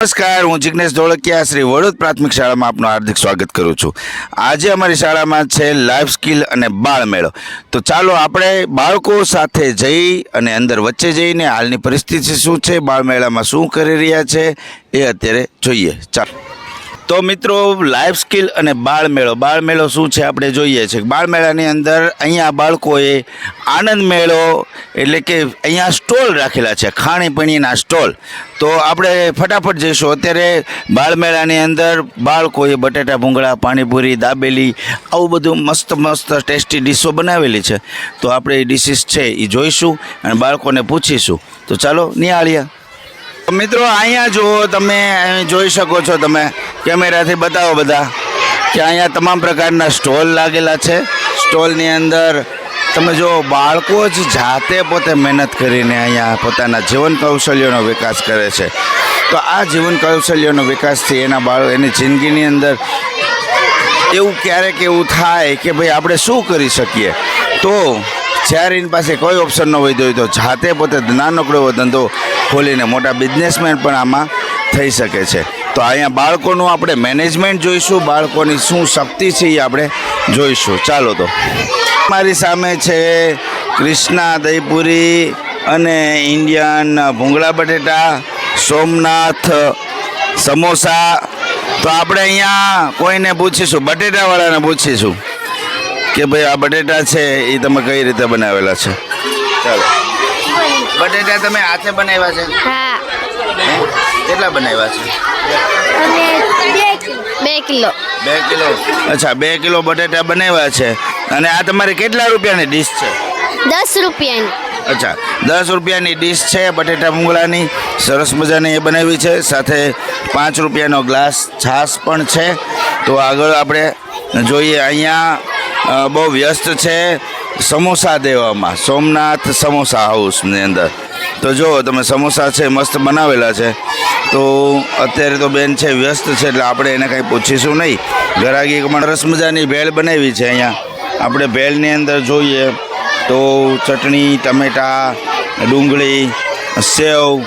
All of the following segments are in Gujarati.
નમસ્કાર, હું જિજ્ઞેશ ધોળકિયા, શ્રી વડોદ પ્રાથમિક શાળામાં આપનું હાર્દિક સ્વાગત કરું છું. આજે અમારી શાળામાં છે લાઈફ સ્કિલ અને બાળ મેળો. તો ચાલો આપણે બાળકો સાથે જઈ અને અંદર વચ્ચે જઈને હાલની પરિસ્થિતિ શું છે, બાળ મેળામાં શું કરી રહ્યા છે, એ અત્યારે જોઈએ. ચાલો. તો મિત્રો લાઈફ સ્કિલ અને બાળ મેળો બાળ મેળો શું છે આપણે જોઈએ છે. બાળ મેળાની અંદર અહીંયા બાળકોએ આનંદ મેળો, એટલે કે અહીંયા સ્ટોલ રાખેલા છે ખાણીપીણીના સ્ટોલ. તો આપણે ફટાફટ જઈશું. અત્યારે બાળ મેળાની અંદર બાળકોએ બટેટા, ભૂંગળા, પાણીપુરી, દાબેલી, આવું બધું મસ્ત મસ્ત, ટેસ્ટી ડીશો બનાવેલી છે. તો આપણે એ ડીશીસ છે એ જોઈશું અને બાળકોને પૂછીશું. તો ચાલો નિહાળીએ. મિત્રો, અહીંયા જુઓ, તમે જોઈ શકો છો તમે. કેમેરાથી બતાવો બધા કે અહીંયા તમામ પ્રકારના સ્ટોલ લાગેલા છે. સ્ટોલની અંદર તમે જો બાળકો જ જાતે પોતે મહેનત કરીને અહીંયા પોતાના જીવન કૌશલ્યોનો વિકાસ કરે છે. તો આ જીવન કૌશલ્યનો વિકાસથી એના બાળકો એની જિંદગીની અંદર એવું ક્યારેક એવું થાય કે ભાઈ આપણે શું કરી શકીએ? તો જ્યારે એની પાસે કોઈ ઓપ્શન ન હોય તો તો જાતે પોતે નાનકડો એવો ધંધો ખોલીને મોટા બિઝનેસમેન પણ આમાં થઈ શકે છે. તો અહીંયા બાળકોનું આપણે મેનેજમેન્ટ જોઈશું, બાળકોની શું શક્તિ છે એ આપણે જોઈશું. ચાલો તો. મારી સામે છે કૃષ્ણા દહીપુરી અને ઇન્ડિયન ભૂંગળા બટેટા, સોમનાથ સમોસા. તો આપણે અહીંયા કોઈને પૂછીશું? બટેટાવાળાને પૂછીશું. કે ભાઈ આ બટેટા છે એ તમે કઈ રીતે બનાવેલા છે? ચાલો. બટેટા તમે હાથે બનાવ્યા છે? કેટલા બનાવ્યા છે? બે કિલો. બે કિલો? અચ્છા બે કિલો બટેટા બનાવ્યા છે. અને આ તમારે કેટલા રૂપિયાની ડીશ છે? દસ રૂપિયાની. અચ્છા દસ રૂપિયાની ડીશ છે બટેટા મુંગળાની. સરસ મજાની એ બનાવી છે. સાથે પાંચ રૂપિયાનો ગ્લાસ છાશ પણ છે. તો આગળ આપણે જોઈએ અહીંયા બહુ વ્યસ્ત છે સમોસા દેવામાં, સોમનાથ સમોસા હાઉસની અંદર. તો જો તમે સમોસા છે, મસ્ત બનાવેલા છે. તો અત્યારે તો બેન છે વ્યસ્ત છે, એટલે આપણે એને કંઈ પૂછીશું નહીં. ગરાગી પણ રસ મજાની ભેળ બનાવી છે અહીંયા. આપણે ભેળની અંદર જોઈએ તો ચટણી, ટમેટા, ડુંગળી, સેવ,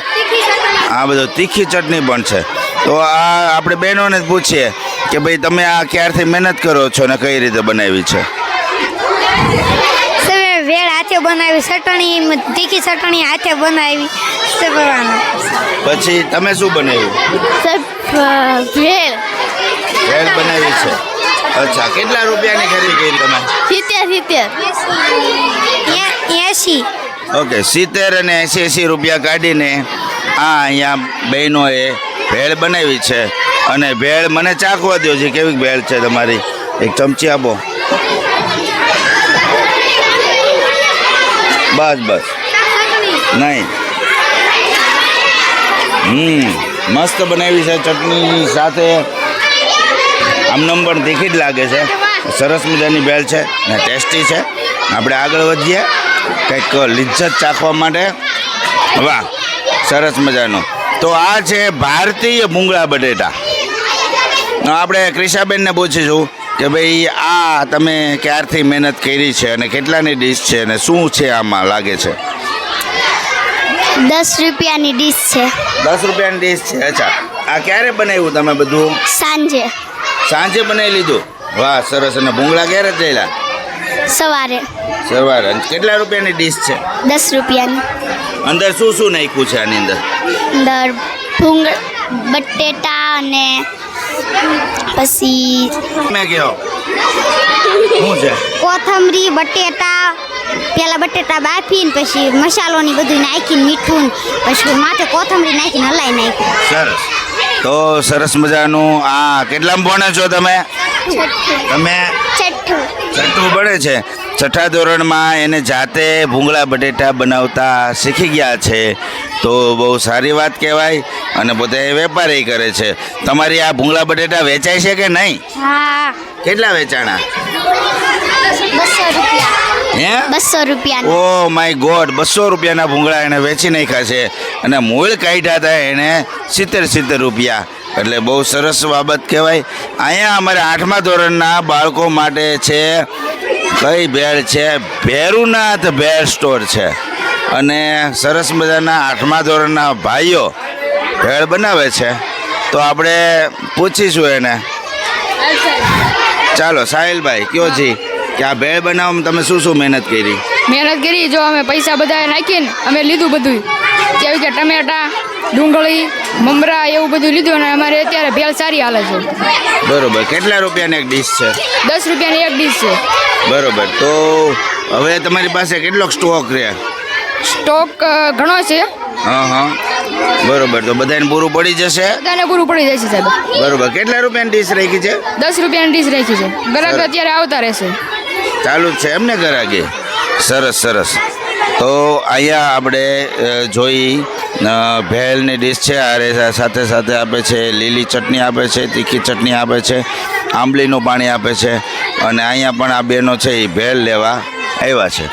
આ બધો તીખી ચટણી પણ છે. તો આ આપણે બહેનોને પૂછીએ. કે ભાઈ તમે આ ક્યારથી મહેનત કરો છો ને કઈ રીતે બનાવી છે? વેળ હાથે બનાવી ચટણી તીખી ચટણી હાથે બનાવી પછી તમે શું બનાવ્યું? ભેળ વેળ. બનાવી છે. અચ્છા કેટલા રૂપિયાની ખરીદી કરી તમે? સિત્તેર સિત્તેર. એસી. ઓકે સિત્તેર અને એંસી એંસી રૂપિયા કાઢીને આ અહીંયા બહેનોએ ભેળ બનાવી છે. અને ભેળ મને ચાખવા દો છે. કેવી ભેળ છે તમારી? એક ચમચી આપો. બસ બસ. નહીં. હમ, મસ્ત બનાવી છે ચટણી સાથે. આમનમ પણ તીખી જ લાગે છે. સરસ મજાની ભેળ છે ને ટેસ્ટી છે. આપણે આગળ વધીએ. કંઈક લિજ્જત ચાખવા માટે. વાહ, સરસ મજાનું. તો આ છે ભારતીય ભૂંગળા બટેટા. આપણે ક્રિષાબેનને પૂછીશું કે ભાઈ આ તમે ક્યારથી મહેનત કરી છે અને કેટલાની ડીશ છે અને શું છે આમાં લાગે છે? દસ રૂપિયાની ડીશ છે. દસ રૂપિયાની ડીશ છે? અચ્છા. આ ક્યારે બનાવ્યું તમે બધું? સાંજે. સાંજે બનાવી લીધું? વાહ સરસ. અને ભૂંગળા ક્યારે થયેલા સવારે. સવારે. કેટલા રૂપિયાની ડીશ છે? દસ રૂપિયાની. અંદર શું શું નાખ્યું છે આની અંદર? અંદર ભૂંગ બટેટા અને પછી મેં કહો શું છે? કોથમરી બટેટા પેલા બટેટા બાફીને પછી મસાલોની બધું નાખીને મીઠું ને પછી માથે કોથમરી નાખીને હલાઈ નાખી. સરસ. તો સરસ મજાનું આ કેટલામાં ભણે છો તમે? તમે? છઠ્ઠું. છઠ્ઠું ભણે છે. છઠ્ઠા ધોરણમાં એને જાતે ભૂંગળા બટેટા બનાવતા શીખી ગયા છે. તો બહુ સારી વાત કહેવાય અને પોતે વેપારી કરે છે. તમારી આ ભૂંગળા બટેટા વેચાય છે કે નહીં? કેટલા વેચાણા? બસો રૂપિયા. ઓ માય ગોડ બસો રૂપિયાના ભૂંગળા એને વેચી નાખ્યા છે. અને મૂળ કાઢ્યા હતા એને સિત્તેર સિત્તેર રૂપિયા. એટલે બહુ સરસ બાબત કહેવાય. અહીંયા અમારે આઠમા ધોરણના બાળકો માટે છે કઈ ભેળ છે? ભેરુનાથ ભેળ સ્ટોર છે. અને સરસ મજાના આઠમા ધોરણના ભાઈઓ ભેળ બનાવે છે. તો આપણે પૂછીશું એને. ચાલો સાહિલભાઈ કયો જી? કે આ ભેળ બનાવવામાં તમે શું શું મહેનત કરી? મહેનત કરી જો અમે પૈસા બધા નાખીને અમે લીધું બધું જેવી કે ટમેટા ડુંગળી મમરા એવું બધું લીધું અને અમારે અત્યારે ભેળ સારી હાલે છે. બરોબર. કેટલા રૂપિયાની એક ડીશ છે? દસ રૂપિયાની એક ડીશ છે. બરોબર. તો હવે તમારી પાસે કેટલોક સ્ટોક રહે સ્ટોક ઘણો છે. હા હા. બરોબર. તો બધાને પૂરું પડી જશે? બધાને પૂરું પડી જશે સાહેબ. બરોબર. કેટલા રૂપિયાની ડીશ રાખી છે? દસ રૂપિયાની ડીશ રાખી છે. ગ્રાહક અત્યારે આવતા રહેશે. ચાલુ જ છે એમને ઘરાગે સરસ સરસ. તો અહીંયા આપણે જોઈ ભેલની ડીશ છે અરે સાથે સાથે આપે છે, લીલી ચટણી આપે છે, તીખી ચટણી આપે છે, આંબલીનું પાણી આપે છે, અને અહીંયા પણ આ બહેનો છે, એ ભેલ લેવા આવ્યા છે.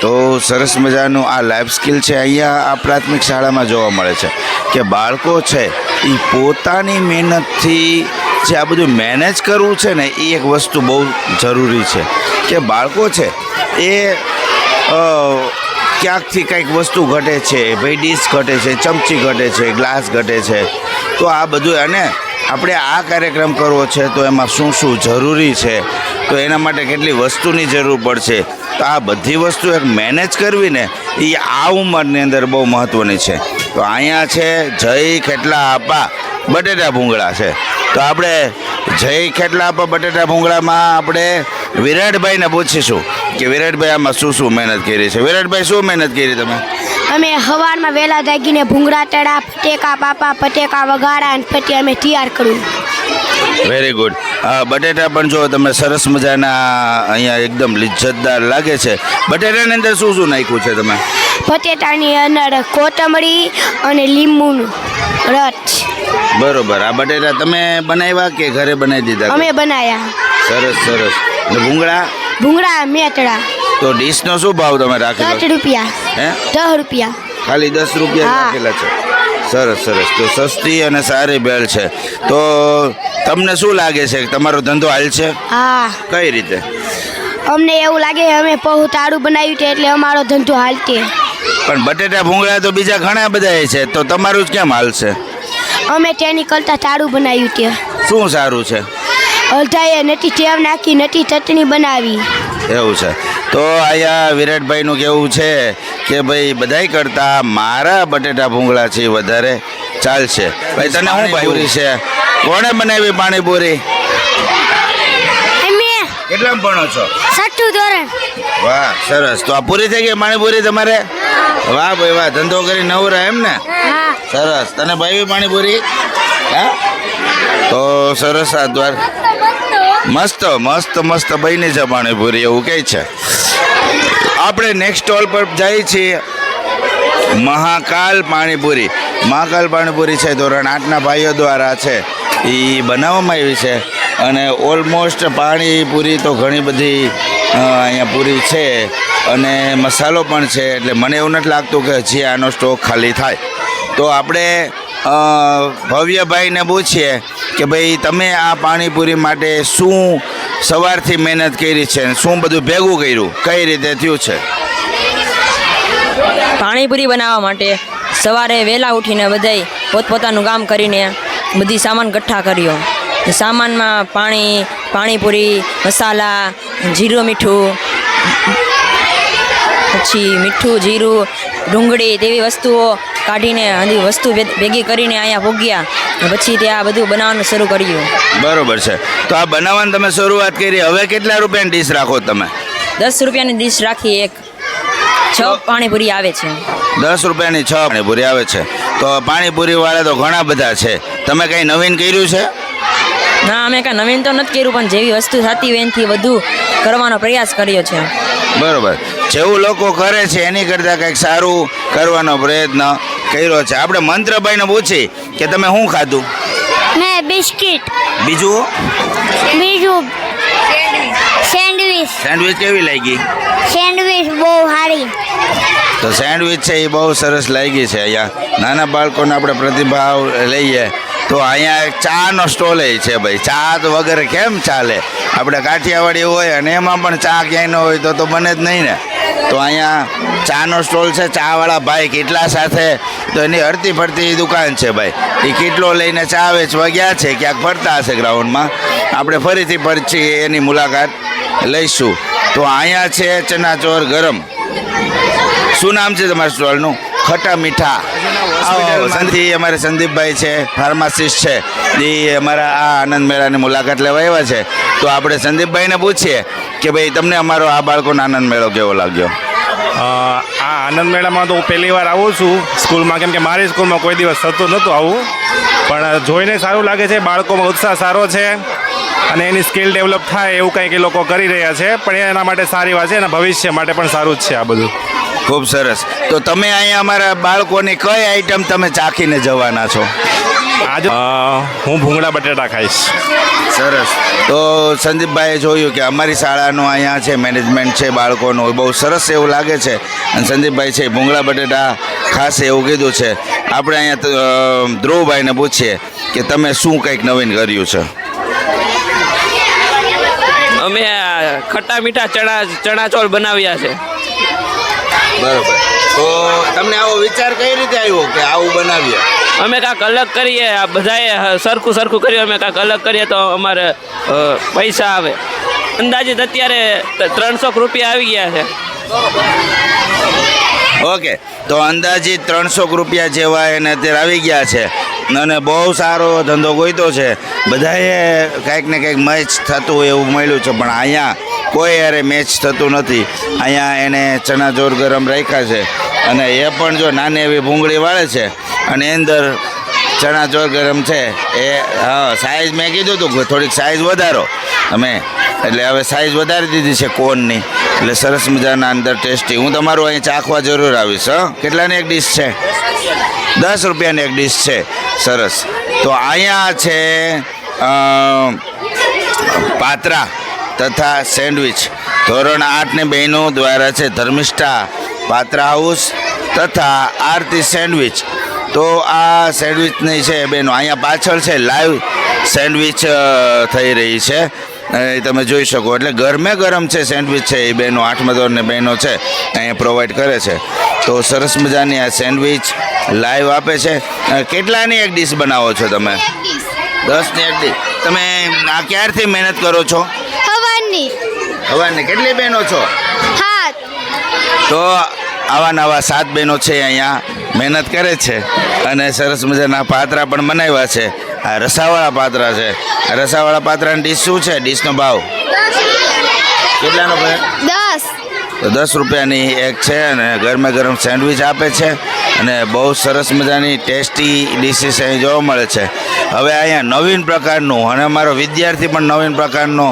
તો સરસ મજાનું આ લાઈફ સ્કિલ છે, અહીંયા આ પ્રાથમિક શાળામાં જોવા મળે છે કે બાળકો છે, એ પોતાની મહેનતથી જે આ બધું મેનેજ કરવું છે ને, એ એક વસ્તુ બહુ જરૂરી છે. કે બાળકો છે, એ ક્યાંકથી કંઈક વસ્તુ ઘટે છે, ભાઈ ડીશ ઘટે છે, ચમચી ઘટે છે, ગ્લાસ ઘટે છે, તો આ બધું અને આપણે આ કાર્યક્રમ કરવો છે તો એમાં શું શું જરૂરી છે? તો એના માટે કેટલી વસ્તુની જરૂર પડશે? તો આ બધી વસ્તુ એક મેનેજ કરવી ને એ આ ઉંમરની અંદર બહુ મહત્ત્વની છે. તો અહીંયા છે જય ખેટલા આપા, બટેટા ભૂંગળા છે. તો આપણે જય ખેટલા આપા, બટેટા ભૂંગળામાં આપણે વિરાટભાઈને પૂછીશું. કે વિરાટભાઈ આમાં શું શું મહેનત કરી છે? વિરાટભાઈ શું મહેનત કરી તમે? અમે હવારમાં વહેલા જાગીને ભૂંગળા તળા ફટેકા પાપા પટેકા વગાડા અને પછી અમે તૈયાર કર્યું. વેરી ગુડ બટેટા પણ જો તમે સરસ મજાના અહીંયા એકદમ લિજ્જતદાર લાગે છે. બટેટાની અંદર શું શું નાખ્યું છે તમે? પટેટાની અંદર કોથમરી અને લીંબુનું રસ. બરોબર. આ બટેટા તમે બનાવ્યા કે ઘરે બનાવી દીધા? અમે બનાવ્યા. સરસ સરસ. ભૂંગળા? ભૂંગળા મેટડા તો ડીશનો શું ભાવ તમે રાખેલો? દસ રૂપિયા. હે? દસ રૂપિયા. ખાલી દસ રૂપિયા. રાખેલા છે. સરસ સરસ. તો સસ્તી અને સારી ભેળ છે. તો તમને શું લાગે છે? કે તમારો ધંધો હાલ છે? હા. કઈ રીતે? અમને એવું લાગે અમે બહુ તાળું બનાવ્યું છે એટલે અમારો ધંધો હાલતે. પણ બટેટા ભૂંગળા તો બીજા ઘણા બધા છે. તો તમારું જ કેમ હાલશે અમે તેની કરતાં તાળું બનાવ્યું છે. શું સારું છે? અડધાએ નથી ટેવ નાખી નથી ચટણી બનાવી. એવું છે. તો અહીંયા વિરાટભાઈનું કેવું છે કે ભાઈ બધાય કરતા મારા બટેટા ભૂંગળા છે વધારે ચાલશે. ભાઈ તને શું ભાઈ છે? કોણે બનાવી પાણીપુરી? કેટલામાં ભણો છો? છઠ્ઠું ધોરણ. વાહ સરસ. તો આ પૂરી થઈ ગઈ પાણીપુરી તમારે? વાહ ભાઈ વાહ. ધંધો કરી નવરા એમ ને? સરસ. તને ભાઈ પાણીપુરી? હા? તો સરસ આ દ્વાર. મસ્ત મસ્ત મસ્ત બહીને છે પાણીપુરી, એવું કહે છે. આપણે નેક્સ્ટ સ્ટોલ પર જઈએ છીએ. મહાકાલ પાણીપુરી. મહાકાલ પાણીપુરી છે ધોરણ આઠના ભાઈઓ દ્વારા છે. એ બનાવવામાં આવી છે. અને ઓલમોસ્ટ પાણીપુરી તો ઘણી બધી અહીંયા પૂરી છે. અને મસાલો પણ છે, એટલે મને એવું નથી લાગતું કે હજી આનો સ્ટોક ખાલી થાય. તો આપણે ભવ્યભાઈને પૂછીએ કે ભાઈ, તમે આ પાણીપુરી માટે શું સવારથી મહેનત કરી છે શું બધું ભેગું કર્યું? કઈ રીતે થયું છે? પાણીપુરી બનાવવા માટે સવારે વહેલા ઉઠીને બધાય પોતપોતાનું કામ કરીને બધી સામાન ગઠ્ઠા કર્યો. સામાનમાં પાણી, પાણીપુરી, મસાલા, જીરું, મીઠું, પછી મીઠું, જીરું, ડુંગળી તેવી વસ્તુઓ કાઢીને બધી વસ્તુ ભેગી કરીને અહીંયા ભોગ્યા. પછી ત્યાં બધું બનાવવાનું શરૂ કર્યું. બરોબર છે. તો આ બનાવવાની તમે શરૂઆત કરી. હવે કેટલા રૂપિયાની ડીશ રાખો તમે? દસ રૂપિયાની ડીશ રાખી એક. છ પાણીપુરી આવે છે. દસ રૂપિયાની છ પાણીપુરી આવે છે. તો પાણીપુરી વાળા તો ઘણા બધા છે. તમે કંઈ નવીન કર્યું છે? ના અમે કાંઈ નવીન તો નથી કર્યું પણ જેવી વસ્તુ થતી હોય એનાથી વધુ કરવાનો પ્રયાસ કર્યો છે. બરોબર. જેવું લોકો કરે છે એની કરતાં કંઈક સારું કરવાનો પ્રયત્ન કર્યો છે. આપણે મંત્રભાઈને પૂછી કે તમે શું ખાધું? મેં બિસ્કિટ. બીજું? બીજું સેન્ડવિચ. સેન્ડવિચ. કેવી લાગી? સેન્ડવિચ બહુ સારી તો સેન્ડવિચ છે એ બહુ સરસ લાગી છે અહીંયા. નાના બાળકોને આપણે પ્રતિભાવ લઈએ. તો અહીંયા એક ચાનો સ્ટોલ છે ભાઈ. ચા તો વગર કેમ ચાલે? આપણે કાઠિયાવાડી હોય અને એમાં પણ ચા ક્યાંય ન હોય તો તો બને જ નહીં ને. તો અહીંયા ચાનો સ્ટોલ છે, ચાવાળા ભાઈ કેટલા સાથે. તો એની હરતી ફરતી દુકાન છે ભાઈ. એ કેટલો લઈને ચા વેચવા ગયા છે, ક્યાંક ફરતા હશે ગ્રાઉન્ડમાં. આપણે ફરીથી પરચી એની મુલાકાત લઈશું. તો અહીંયા છે ચનાચોર ગરમ. શું નામ છે તમારા સ્ટોલનું? ખટા મીઠા. સંધી, અમારે સંદીપભાઈ છે, ફાર્માસિસ્ટ છે. એ અમારા આ આનંદ મેળાની મુલાકાત લેવા આવ્યા છે. તો આપણે સંદીપભાઈને પૂછીએ કે ભાઈ, તમને અમારો આ બાળકોનો આનંદ મેળો કેવો લાગ્યો? આ આનંદ મેળામાં તો હું પહેલી વાર આવું છું. સ્કૂલમાં, કેમ કે મારી સ્કૂલમાં કોઈ દિવસ થતું નહોતું આવું. પણ જોઈને સારું લાગે છે, બાળકોમાં ઉત્સાહ સારો છે. અને એની સ્કિલ ડેવલપ થાય એવું કંઈક એ લોકો કરી રહ્યા છે. પણ એના માટે સારી વાત છે અને ભવિષ્ય માટે પણ સારું જ છે આ બધું. ખૂબ સરસ. તો તમે અહીંયા અમારા બાળકોની કઈ આઈટમ તમે ચાખીને જવાના છો? આજે હું ભૂંગળા બટેટા ખાઈશ. સરસ. તો સંદીપભાઈએ જોયું કે અમારી શાળાનું અહીંયા છે મેનેજમેન્ટ છે બાળકોનું. બહુ સરસ એવું લાગે છે. અને સંદીપભાઈ છે ભૂંગળા બટેટા ખાસ એવું કીધું છે. આપણે અહીંયા ધ્રુવભાઈને પૂછીએ કે તમે શું કંઈક નવીન કર્યું છે? અમે ખટ્ટા મીઠા ચણા ચણા ચોળ બનાવ્યા છે. બરોબર. તો તમને આવો વિચાર કઈ રીતે આવ્યો કે આવું બનાવીએ? અમે કાંક અલગ કરીએ આ બધાએ સરખું સરખું કરીએ અમે કાંક અલગ કરીએ તો અમારે પૈસા આવે. અંદાજિત અત્યારે ત્રણસો રૂપિયા આવી ગયા છે. ઓકે. તો અંદાજિત ત્રણસો રૂપિયા જેવા એને અત્યારે આવી ગયા છે. અને બહુ સારો ધંધો ગોઈતો છે. બધાએ કંઈક ને કંઈક મેચ થતું એવું મળ્યું છે, પણ અહીંયા કોઈ અરે મેચ થતું નથી. અહીંયા એને ચણા જોર ગરમ રાખ્યા છે અને એ પણ જો નાની એવી ભૂંગળી વાળે છે અને એ અંદર ચણા ચોર ગરમ છે, એ, હા સાઈઝ મેં કીધું હતું થોડીક સાઇઝ વધારો. તમે એટલે હવે સાઈઝ વધારી દીધી છે કોનની. એટલે સરસ મજાના અંદર ટેસ્ટી. હું તમારું અહીં ચાખવા જરૂર આવીશ, હં? કેટલાની એક ડીશ છે? દસ રૂપિયાની એક ડીશ છે. સરસ. તો અહીંયા છે પાત્રા તથા સેન્ડવિચ. ધોરણ આઠની બહેનો દ્વારા છે ધર્મિષ્ઠા પાત્રા હાઉસ તથા આરતી સેન્ડવિચ. તો આ સેન્ડવિચની છે બહેનો. અહીંયા પાછળ છે લાઈવ સેન્ડવિચ થઈ રહી છે. એ તમે જોઈ શકો. એટલે ગરમે ગરમ છે સેન્ડવિચ છે એ બહેનો આઠમા ધોરણની બહેનો છે અહીંયા પ્રોવાઈડ કરે છે. તો સરસ મજાની આ સેન્ડવિચ લાઈવ આપે છે. કેટલાની એક ડીશ બનાવો છો તમે? દસની એક ડીશ. તમે આ ક્યારથી મહેનત કરો છો? હવાની હવાની કેટલી બહેનો છો? સાત તો આવા નવા સાત બહેનો છે અહીંયા. મહેનત કરે છે અને સરસ મજાના પાત્રા પણ બનાવ્યા છે. આ રસાવાળા પાત્રા છે. રસાવાળા પાત્રાની ડીશ શું છે? ડીશનો ભાવ? કેટલાનો દસ. તો દસ રૂપિયાની એક છે અને ગરમે ગરમ સેન્ડવિચ આપે છે અને બહુ સરસ મજાની ટેસ્ટી ડીશીસ અહીં જોવા મળે છે. હવે અહીંયા નવીન પ્રકારનું અને અમારો વિદ્યાર્થી પણ નવીન પ્રકારનો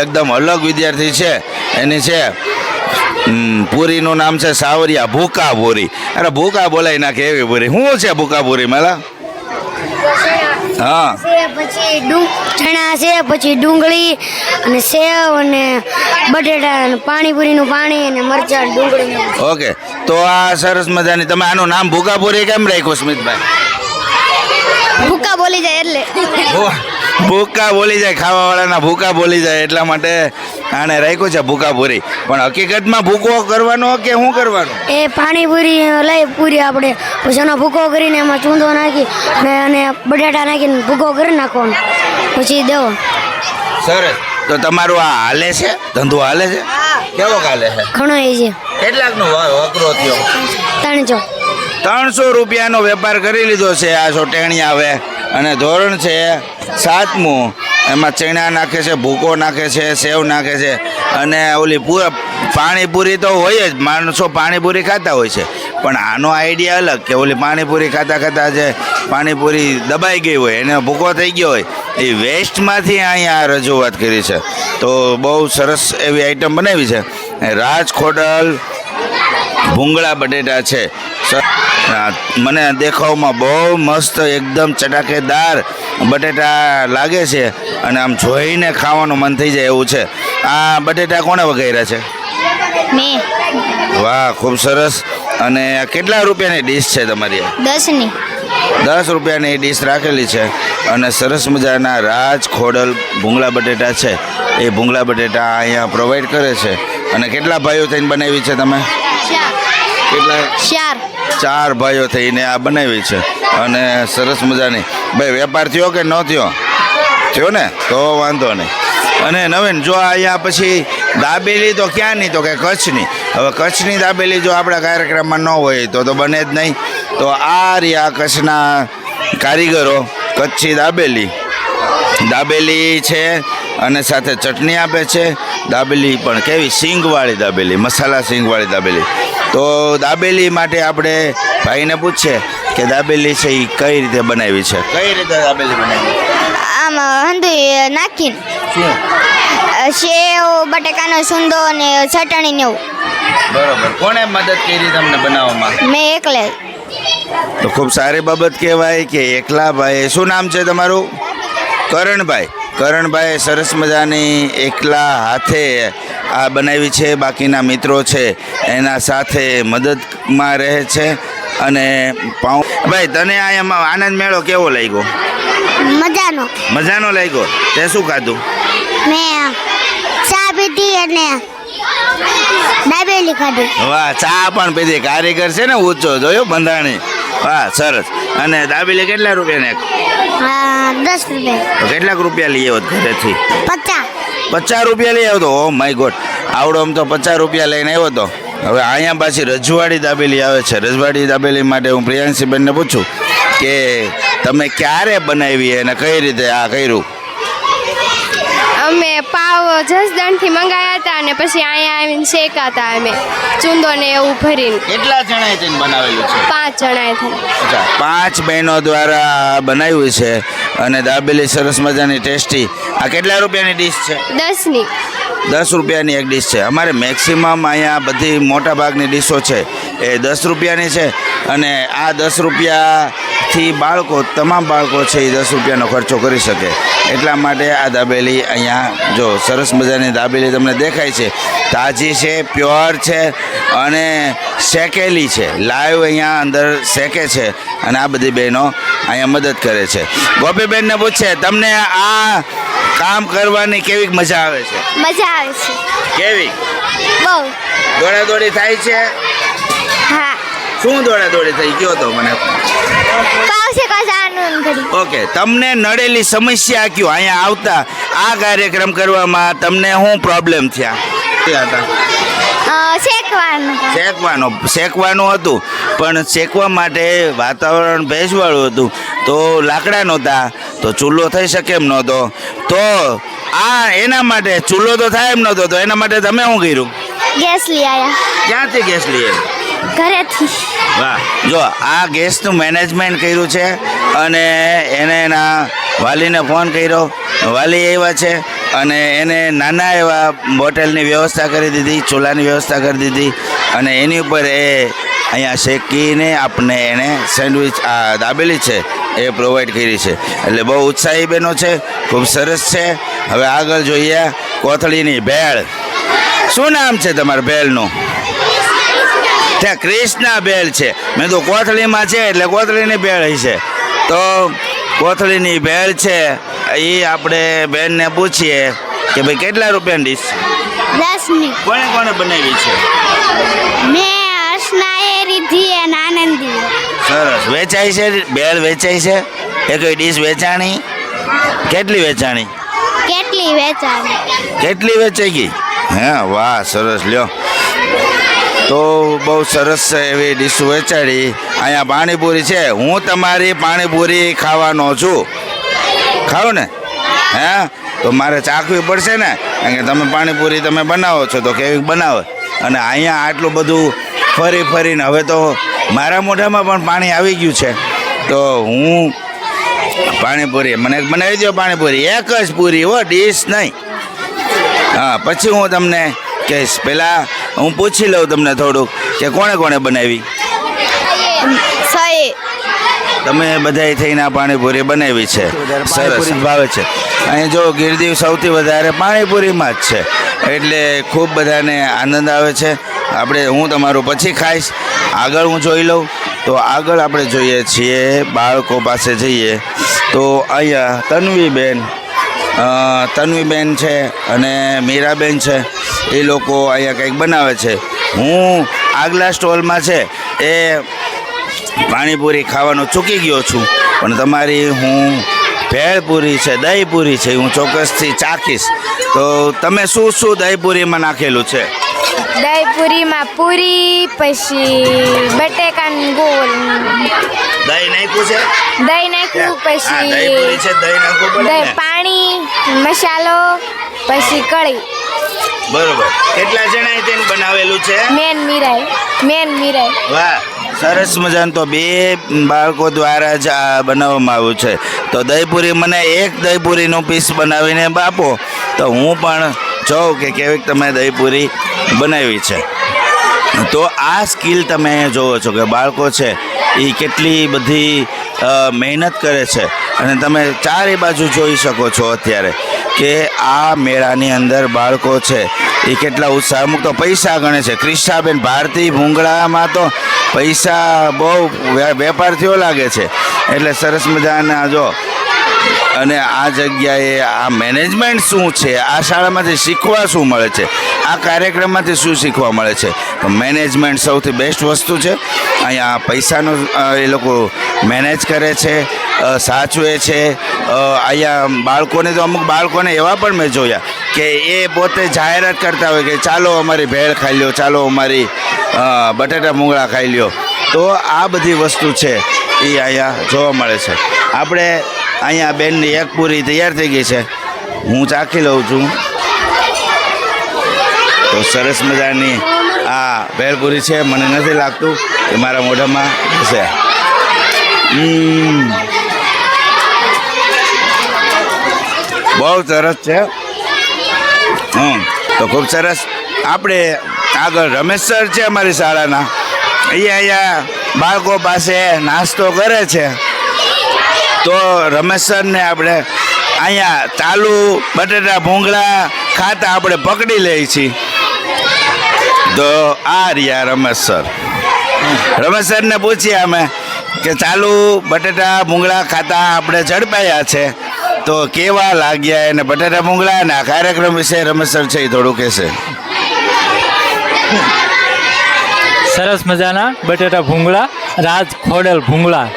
એકદમ અલગ વિદ્યાર્થી છે. એની છે પૂરીનું નામ છે સાવરિયા ભૂકા પૂરી. અરે ભૂકા બોલાવી નાખે એવી પૂરી. શું છે ભૂકા પૂરી મેલા? હા. પછી ચણા છે પછી ડુંગળી અને સેવ અને બટેટા અને પાણીપુરીનું પાણી અને મરચાં ડુંગળી ઓકે. તો આ સરસ મજાની તમે આનું નામ ભૂગાપુરી પૂરી કેમ રાખ્યું સ્મિતભાઈ? ભૂકા બોલી જાય એટલે. ભૂકા બોલી જાય ખાવાવાળાના ભૂકા બોલી જાય એટલા માટે આને રાખ્યું છે ભૂકા પૂરી. પણ હકીકતમાં ભૂકો કરવાનો કે શું કરવાનો? એ પાણીપુરી લઈ પૂરી આપણે. પછી એનો ભૂકો કરીને એમાં ચૂંદો નાખી અને અને બટાટા નાખીને ભૂકો કરી નાખવાનો. પછી દેવો સરસ. તો તમારું આ હાલે છે? ધંધો હાલે છે? કેવો હાલે છે? ઘણો એ છે. કેટલાકનો વકરો થયો? ત્રણસો. ત્રણસો રૂપિયાનો વેપાર કરી લીધો છે આ સોટેણી આવે અને ધોરણ છે સાતમું. એમાં ચણા નાખે છે, ભૂકો નાખે છે, સેવ નાખે છે. અને ઓલી પૂરા પાણીપુરી તો હોય જ, માણસો પાણીપુરી ખાતા હોય છે. પણ આનો આઈડિયા અલગ કે ઓલી પાણીપુરી ખાતા ખાતા જે પાણીપુરી દબાઈ ગઈ હોય, એને ભૂકો થઈ ગયો હોય, એ વેસ્ટમાંથી અહીંયા રજૂઆત કરી છે. તો બહુ સરસ એવી આઈટમ બનાવી છે. રાજ ખોડલ ભૂંગળા બટેટા છે. મને દેખાવમાં બહુ મસ્ત એકદમ ચટાકેદાર બટેટા લાગે છે અને આમ જોઈને ખાવાનું મન થઈ જાય એવું છે. આ બટેટા કોણે વગાડ્યા છે? વાહ ખૂબ સરસ. અને આ કેટલા રૂપિયાની ડીશ છે તમારી? દસની. દસ રૂપિયાની ડીશ રાખેલી છે. અને સરસ મજાના રાજ ખોડલ ભૂંગળા બટેટા છે. એ ભૂંગળા બટેટા અહીંયા પ્રોવાઈડ કરે છે. અને કેટલા ભાઈઓ થઈને બનાવી છે તમે? કેટલા ચાર ચાર ભાઈઓ થઈને આ બનાવી છે. અને સરસ મજાની. ભાઈ વેપાર થયો કે ન થયો? થયો ને? તો વાંધો નહીં. અને નવીન જો અહીંયા પછી દાબેલી તો ક્યાંની તો કે કચ્છની. હવે કચ્છની દાબેલી જો આપણા કાર્યક્રમમાં ન હોય તો તો બને જ નહીં. તો આ રહ્યા કચ્છના કારીગરો કચ્છી દાબેલી. દાબેલી છે અને સાથે ચટણી આપે છે. દાબેલી પણ કેવી સિંગવાળી દાબેલી મસાલા સિંગવાળી દાબેલી. તો દાબેલી માટે આપણે ભાઈને પૂછીએ કે દાબેલી છે એ કઈ રીતે બનાવી છે? કઈ રીતે દાબેલી બનાવી? આમ હંધુઈ નાખીને. સેવ બટેકાનો સુંદો અને ચટણી ને એવું. બરોબર. કોણે મદદ કરી તમને બનાવવામાં? મેં એકલે. તો ખૂબ સારી બાબત કહેવાય કે એકલા ભાઈ શું નામ છે તમારું? કરણભાઈ. કરણભાઈ સરસ મજાની એકલા હાથે આ બનાવી છે બાકીના મિત્રો છે એના સાથે મદદમાં રહે છે અને પાઉં ભાઈ તને અહીંયા આનંદ મેળો કેવો લાગ્યો? મજાનો. મજાનો લાગ્યો? તે શું ખાધું? મેં ચા પીધી અને દાબેલી ખાધી. વાહ ચા પણ પીધી. કારીગર છે ને ઊંચો જોયો બંધાણી? વાહ સરસ. અને દાબેલી કેટલા રૂપિયાને એક? દસ રૂપિયા. કેટલાક રૂપિયા લઈ આવ્યો ઘરેથી? પચાસ. પચાસ રૂપિયા લઈ આવ્યો તો? Oh my god. આવડો આમ તો પચાસ રૂપિયા લઈને આવ્યો હતો હવે અહીંયા પાછી રજવાડી દાબેલી આવે છે. રજવાડી દાબેલી માટે હું પ્રિયાંશીબેનને પૂછું કે તમે ક્યારે બનાવી અને કઈ રીતે આ કર્યું? પાવ જસદણથી મંગાવ્યા હતા અને પછી અહીંયા આવીને શેકાતા અમે. ચૂંદો ને એવું ભરીને. કેટલા જણાએ થઈને બનાવેલું છે? પાંચ જણાએ થઈને પાંચ બહેનો દ્વારા બનાવ્યું છે અને દાબેલી સરસ મજાની ટેસ્ટી. આ કેટલા રૂપિયાની ડીશ છે? દસની. દસ રૂપિયાની એક ડીશ છે. અમારે મેક્સિમમ અહીંયા બધી મોટા ભાગની ડીશો છે. એ દસ રૂપિયાની છે અને આ દસ રૂપિયાથી બાળકો તમામ બાળકો છે એ દસ રૂપિયાનો ખર્ચો કરી શકે. એટલા માટે આ દાબેલી અહીંયા જો સરસ મજાની દાબેલી તમને દેખાય છે. તાજી છે પ્યોર છે અને શેકેલી છે. લાઈવ અહીંયા અંદર શેકે છે અને આ બધી બહેનો અહીંયા મદદ કરે છે. ગોપીબેનને પૂછે તમને આ કામ કરવાની કેવી મજા આવે છે? મજા આવે છે. કેવી? બહુ. દોડા દોડી થાય છે? હા. શું દોડા દોડી થઈ? ગયો તો મને. ઓકે તમને નડેલી સમસ્યા કયો? અહીંયા આવતા આ કાર્યક્રમ કરવામાં તમને શું પ્રોબ્લેમ થયા? શેકવાનું. શેકવાનો હતું પણ શેકવા માટે વાતાવરણ ભેજવાળું હતું. તો લાકડા નહોતા તો ચૂલો થઈ શકે એમ નહોતો. તો આ એના માટે ચૂલો તો થાય એમ નહોતો તો એના માટે તમે શું કર્યું? ગેસ લઈ આવ્યા ક્યાંથી ગેસ લઈએ ઘરેથી. વાહ. જો, આ ગેસનું મેનેજમેન્ટ કર્યું છે અને એને એના વાલીને ફોન કર્યો. વાલી આવ્યા છે અને એને નાના એવા બોટલની વ્યવસ્થા કરી દીધી, ચૂલાની વ્યવસ્થા કરી દીધી અને એની ઉપર એ અહીંયા શેકીને આપણે એને સેન્ડવિચ આ દાબેલી છે એ પ્રોવાઈડ કરી છે. એટલે બહુ ઉત્સાહી બહેનો છે, ખૂબ સરસ છે. હવે આગળ જોઈએ કોથળીની ભેળ. શું નામ છે તમારા ભેળનું? ત્યાં ક્રિષ્ના બેલ છે. મેં તો કોથળીમાં છે એટલે કોથળીની બેલ હશે તો કોથળીની બેલ છે. એ આપણે બેનને પૂછીએ કે ભાઈ કેટલા રૂપિયાની ડીશ દસની કોણે કોણે બનાવી છે? મેં હર્ષના રીધી અને આનંદી સરસ. વેચાય છે? બેળ વેચાય છે? એ કઈ ડીશ વેચાણી? કેટલી વેચાણી? કેટલી વેચાણી? કેટલી વેચાઈ ગઈ? હે વાહ સરસ. લ્યો. તો બહુ સરસ એવી ડીશ વેચાડી. અહીંયા પાણીપુરી છે. હું તમારી પાણીપુરી ખાવાનો છું. ખાવ ને? હે? તો મારે ચાખવી પડશે ને? કે તમે પાણીપુરી તમે બનાવો છો, તો કેવી બનાવે? અને અહીંયા આટલું બધું ફરી ફરીને, હવે તો મારા મોઢામાં પણ પાણી આવી ગયું છે. તો હું પાણીપુરી, મને બનાવી દો પાણીપુરી. એક જ પૂરી હો, ડીશ નહીં. હા, પછી હું તમને કહીશ. પહેલાં હું પૂછી લઉં તમને થોડુંક કે કોણે કોણે બનાવી? તમે બધાય થઈને આ પાણીપુરી બનાવી છે. સરસ ભાવે છે. અહીં જો ગીરદીવ સૌથી વધારે પાણીપુરીમાં જ છે. એટલે ખૂબ બધાને આનંદ આવે છે. આપણે હું તમારું પછી ખાઈશ. આગળ હું જોઈ લઉં. તો આગળ આપણે જોઈએ છીએ બાળકો પાસે જઈએ. તો અહીંયા તન્વીબેન તન્વીબેન છે અને મીરાબેન છે, એ લોકો અહીંયા કંઈક બનાવે છે. હું આગલા સ્ટોલમાં છે એ પાણીપુરી ખાવાનું ચૂકી ગયો છું. પણ તમારી હું ભેળપુરી છે, દહીંપુરી છે, હું ચોક્કસથી ચાખીશ. તો તમે શું શું દહીંપુરીમાં નાખેલું છે? દહીંપુરીમાં પૂરી પછી બટેકાનું ગોળ. દહીં નાખ્યું છે? દહીં નાખ્યું પછી છે દહીં નાખવું પડે પાણી મસાલો પછી કળી બરોબર. કેટલા જણાએ તેને બનાવેલું છે? મેન મીરાય મેન મીરાય. વાહ સરસ મજાનું તો બે બાળકો દ્વારા જ આ બનાવવામાં આવ્યું છે. તો દહીંપુરી મને એક દહીંપુરીનું પીસ બનાવીને આપો. તો હું પણ જોઉં કે કેવી તમે દહીપૂરી બનાવી છે? તો આ સ્કિલ તમે જોવો છો કે બાળકો છે, એ કેટલી બધી મહેનત કરે છે. અને તમે ચારે બાજુ જોઈ શકો છો અત્યારે કે આ મેળાની અંદર બાળકો છે, એ કેટલા ઉત્સાહ અમુક તો પૈસા ગણે છે. ક્રિષ્નાબેન, ભારતી ભૂંગળામાં તો પૈસા બહુ વેપાર થયો લાગે છે. એટલે સરસ મજાના જો અને આ જગ્યાએ આ મેનેજમેન્ટ શું છે? આ શાળામાંથી શીખવા શું મળે છે? આ કાર્યક્રમમાંથી શું શીખવા મળે છે? મેનેજમેન્ટ સૌથી બેસ્ટ વસ્તુ છે. અહીંયા પૈસાનું એ લોકો મેનેજ કરે છે સાચવે છે. અહીંયા બાળકોને તો અમુક બાળકોને એવા પણ મેં જોયા કે એ પોતે જાહેરાત કરતા હોય કે ચાલો અમારી ભેળ ખાઈ લ્યો, ચાલો અમારી બટાટા મૂંગળા ખાઈ લ્યો. તો આ બધી વસ્તુ છે એ અહીંયા જોવા મળે છે. આપણે અહીંયા બેનની એક પૂરી તૈયાર થઈ ગઈ છે. હું ચાખી લઉં છું. તો સરસ મજાની આ ભેળપૂરી છે. મને નથી લાગતું કે મારા મોઢામાં હમ. બહુ સરસ છે. હમ. તો ખૂબ સરસ. આપણે આગળ રમેશ સર છે અમારી શાળાના. અહીંયા અહીંયા બાળકો પાસે નાસ્તો કરે છે. તો રમેશ સરને આપણે અહીંયા ચાલુ બટેટા ભૂંગળા ખાતા આપણે પકડી લઈએ છીએ. તો આ રહ્યા રમેશ સર. રમેશ સરને પૂછીએ અમે કે ચાલુ બટેટા ભૂંગળા ખાતા આપણે ઝડપાયા છે. તો કેવા લાગ્યા એને બટેટા ભૂંગળા અને આ કાર્યક્રમ વિશે રમેશ સર છે એ થોડું કહેશે. સરસ મજાના બટેટા ભૂંગળા, રાજ ખોડલ ભૂંગળા.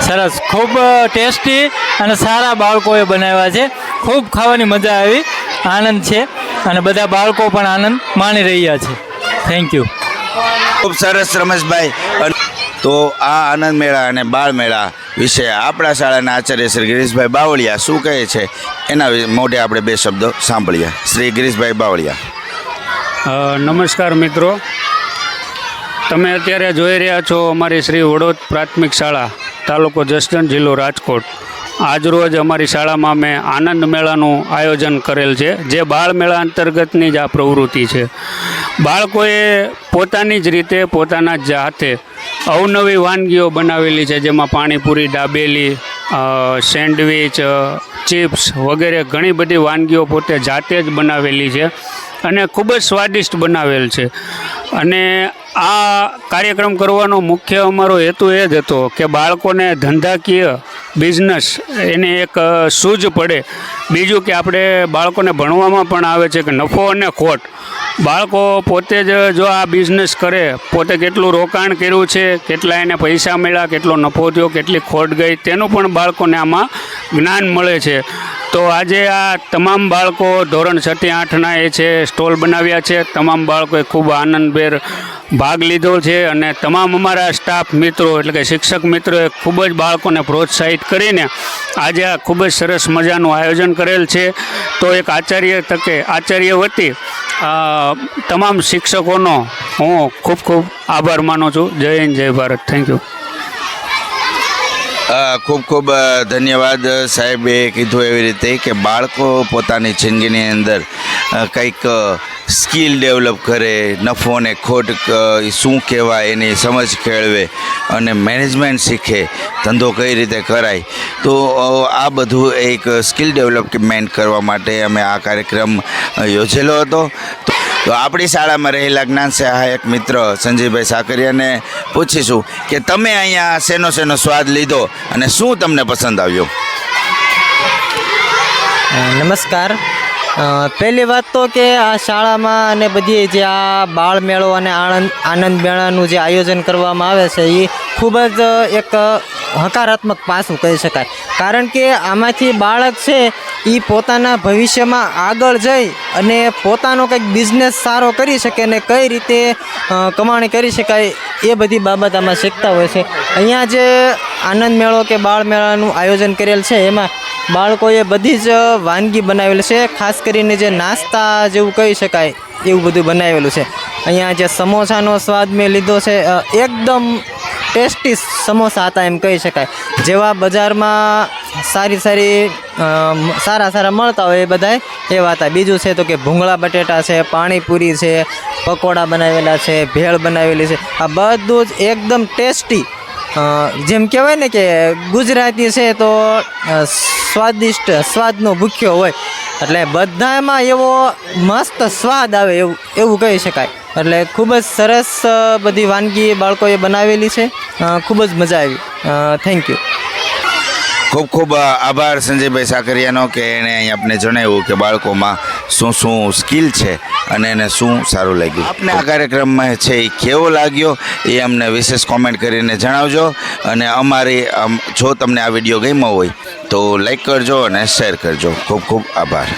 સરસ ખૂબ ટેસ્ટી અને સારા બાળકોએ બનાવ્યા છે. ખૂબ ખાવાની મજા આવી આનંદ છે અને બધા બાળકો પણ આનંદ માણી રહ્યા છે. થેન્ક યુ ખૂબ સરસ રમેશભાઈ. તો આ આનંદ મેળા અને બાળ મેળા વિશે આપણા શાળાના આચાર્ય શ્રી ગિરીશભાઈ બાવળિયા શું કહે છે? એના વિ- મોઢે આપણે બે શબ્દો સાંભળીએ. શ્રી ગિરીશભાઈ બાવળિયા. નમસ્કાર મિત્રો. તમે અત્યારે જોઈ રહ્યા છો અમારી શ્રી વડોદ પ્રાથમિક શાળા. તાલુકો જસદણ જિલ્લો રાજકોટ. આજરોજ અમારી શાળામાં મેં આનંદ મેળાનું આયોજન કરેલ છે જે બાળ મેળા અંતર્ગતની જ આ પ્રવૃત્તિ છે. બાળકોએ પોતાની જ રીતે પોતાના જ હાથે અવનવી વાનગીઓ બનાવેલી છે જેમાં પાણીપુરી દાબેલી અ, સેન્ડવિચ ચિપ્સ વગેરે ઘણી બધી વાનગીઓ પોતે જાતે જ બનાવેલી છે. અને ખૂબ જ સ્વાદિષ્ટ બનાવેલ છે. અને આ કાર્યક્રમ કરવાનો મુખ્ય અમારો હેતુ એ જ હતો કે બાળકોને ધંધાકીય બિઝનેસ એને એક સૂઝ પડે. બીજું કે આપણે બાળકોને ભણવામાં પણ આવે છે કે નફો અને ખોટ. બાળકો પોતે જ, જો આ બિઝનેસ કરે, પોતે કેટલું રોકાણ કર્યું છે, કેટલા એને પૈસા મળ્યા, કેટલો નફો થયો, કેટલી ખોટ ગઈ, તેનું પણ બાળકોને આમાં જ્ઞાન મળે છે. તો આજે આ તમામ બાળકો ધોરણ છથી આઠના એ છે, સ્ટોલ બનાવ્યા છે. તમામ બાળકોએ ખૂબ આનંદભેર ભાગ લીધો છે અને તમામ અમારા સ્ટાફ મિત્રો એટલે કે શિક્ષક મિત્રોએ ખૂબ જ બાળકોને પ્રોત્સાહિત કરીને આજે આ ખૂબ જ સરસ મજાનું આયોજન કરેલ છે. તો એક આચાર્ય તકે આચાર્ય વતી તમામ શિક્ષકોનો હું ખૂબ ખૂબ આભાર માનું છું. જય હિન્દ, જય ભારત. થેન્ક યુ ખૂબ ખૂબ ધન્યવાદ સાહેબે કીધું એવી રીતે કે બાળકો પોતાની જિંદગીની અંદર કંઈક સ્કિલ ડેવલપ કરે નફો અને ખોટ શું કહેવાય એની સમજ કેળવે અને મેનેજમેન્ટ શીખે, ધંધો કઈ રીતે કરાય. તો આ બધું એક સ્કિલ ડેવલપમેન્ટ કરવા માટે અમે આ કાર્યક્રમ યોજેલો હતો. તો આપણી શાળામાં રહેલા જ્ઞાન સહાયક મિત્ર સંજયભાઈ સાકરિયાને પૂછીશું કે તમે અહીંયા શેનો શેનો સ્વાદ લીધો અને શું તમને પસંદ આવ્યો? નમસ્કાર. પહેલી વાત તો કે આ શાળામાં અને બધી જે આ બાળ મેળો અને આનંદ આનંદ મેળાનું જે આયોજન કરવામાં આવે છે એ ખૂબ જ એક હકારાત્મક પાસું કહી શકાય. કારણ કે આમાંથી બાળક છે એ પોતાના ભવિષ્યમાં આગળ જઈ અને પોતાનો કંઈક બિઝનેસ સારો કરી શકે અને કઈ રીતે કમાણી કરી શકાય, એ બધી બાબત આમાં શીખતા હોય છે. અહીંયા જે આનંદ મેળો કે બાળ મેળાનું આયોજન કરેલ છે, એમાં બાળકોએ બધી જ વાનગી બનાવેલી છે. ખાસ કરીને જે નાસ્તા જેવું કહી શકાય, એવું બધું બનાવેલું છે. અહીંયા જે સમોસાનો સ્વાદ મેં લીધો છે એકદમ ટેસ્ટી સમોસા હતા એમ કહી શકાય. જેવા બજારમાં સારી સારી સારા સારા મળતા હોય એ બધાય એવા હતા બીજું છે તો કે ભૂંગળા બટેટા છે, પાણીપુરી છે, પકોડા બનાવેલા છે, ભેળ બનાવેલી છે. આ બધું જ એકદમ ટેસ્ટી જેમ કહેવાય ને કે ગુજરાતી છે તો સ્વાદિષ્ટ સ્વાદનો ભૂખ્યો હોય. એટલે બધામાં એવો મસ્ત સ્વાદ આવે એવું એવું કહી શકાય. એટલે ખૂબ જ સરસ બધી વાનગી બાળકોએ બનાવેલી છે. ખૂબ જ મજા આવી. થેન્ક યુ ખૂબ ખૂબ આભાર સંજયભાઈ સાકરિયાનો કે એણે અહીં આપણે જણાવ્યું કે બાળકોમાં શું શું સ્કિલ છે અને એને શું સારું લાગ્યું. આપને આ કાર્યક્રમમાં છે એ કેવો લાગ્યો એ અમને વિશેષ કોમેન્ટ કરીને જણાવજો અને અમારી જો તમને આ વીડિયો ગમ્યો હોય તો લાઈક કરજો અને શેર કરજો. ખૂબ ખૂબ આભાર.